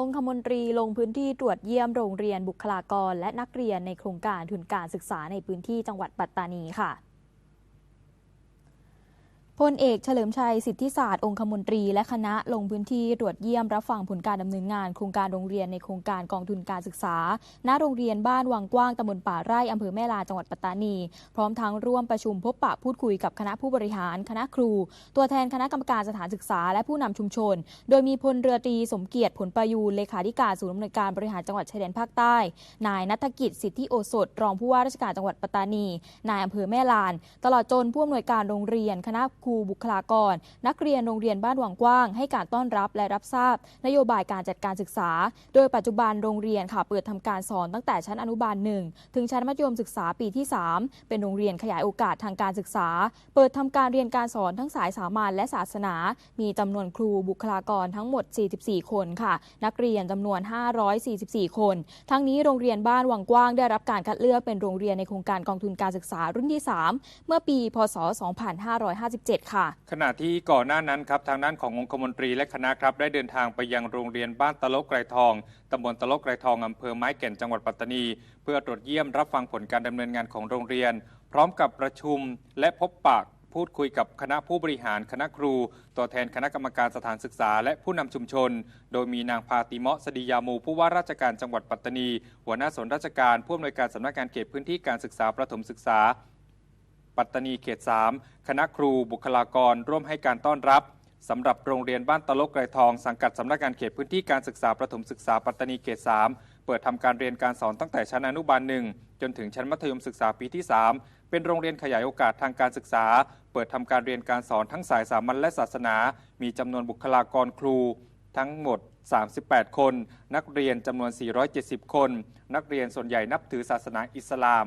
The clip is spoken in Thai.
องคมนตรีลงพื้นที่ตรวจเยี่ยมโรงเรียนบุคลากร และนักเรียนในโครงการทุนการศึกษาในพื้นที่จังหวัดปัตตานีค่ะ พลเอกเฉลิมชัยสิทธิศาสตร์องคมนตรีและคณะลงพื้นที่ตรวจเยี่ยมรับฟังผลการดำเนินงานโครงการโรงเรียนในโครงการกองทุนการศึกษา ณ โรงเรียนบ้านวังกว้างตำบลป่าไร่อำเภอแม่ลาจังหวัดปัตตานี พร้อมทั้งร่วมประชุมพบปะพูดคุยกับคณะผู้บริหาร คณะครู ตัวแทนคณะกรรมการสถานศึกษา และผู้นำชุมชน โดยมีพลเรือตรีสมเกียรติผลประยูนเลขาธิการศูนย์อำนวยการบริหารจังหวัดชายแดนภาคใต้ นายนัฐกิจสิทธิโอสถ รองผู้ว่าราชการจังหวัดปัตตานี นายอำเภอแม่ลาน ตลอดจนผู้อำนวยการโรงเรียนคณะรูบุคลากร นักเรียนโรงเรียนบ้านหวังกว้าง ให้การต้อนรับและรับทราบ นโยบายการจัดการศึกษา โดยปัจจุบันโรงเรียนค่ะเปิดทำการสอนตั้งแต่ชั้นอนุบาลหนึ่งถึงชั้นมัธยมศึกษาปีที่ 3 เป็นโรงเรียนขยายโอกาสทางการศึกษา เปิดทำการเรียนการสอนทั้งสายสามัญและศาสนา มีจำนวนครูบุคลากรทั้งหมด 44 คนค่ะ นักเรียนจำนวน 544 คน ทั้งนี้โรงเรียนบ้านวังกว้างได้รับการคัดเลือกเป็นโรงเรียนในโครงการกองทุนการศึกษารุ่นที่ 3 เมื่อปี พศ 2557ค่ะ ขณะที่ก่อนหน้านั้นครับทางด้านขององคมนตรีและคณะครับได้เดินทางไปยังโรงเรียนบ้านตะลกไกรทองตำบลตะลกไกรทองอำเภอไม้แก่นจังหวัดปัตตานี เพื่อตรวจเยี่ยมรับฟังผลการดำเนินงานของโรงเรียน พร้อมกับประชุมและพบปะพูดคุยกับคณะผู้บริหารคณะครู ตัวแทนคณะกรรมการสถานศึกษา และผู้นำชุมชน โดยมีนางพาติเมาะสดียามูผู้ว่าราชการจังหวัดปัตตานี หัวหน้าส่วนราชการผู้อำนวยการสำนักงานเขตพื้นที่การศึกษาประถมศึกษา ปัตตานีเขต 3 คณะครูบุคลากรร่วมให้การต้อนรับสำหรับโรงเรียนบ้านตะลกไกรทองสังกัดสำนักงานเขตพื้นที่การศึกษาประถมศึกษาปัตตานีเขต 3 เปิดทำการเรียนการสอนตั้งแต่ชั้นอนุบาลหนึ่งจนถึงชั้นมัธยมศึกษาปีที่ 3 เป็นโรงเรียนขยายโอกาสทางการศึกษา เปิดทำการเรียนการสอนทั้งสายสามัญและศาสนา มีจำนวนบุคลากรครู ทั้งหมด 38 คน นักเรียนจำนวน 470 คน นักเรียนส่วนใหญ่นับถือศาสนาอิสลาม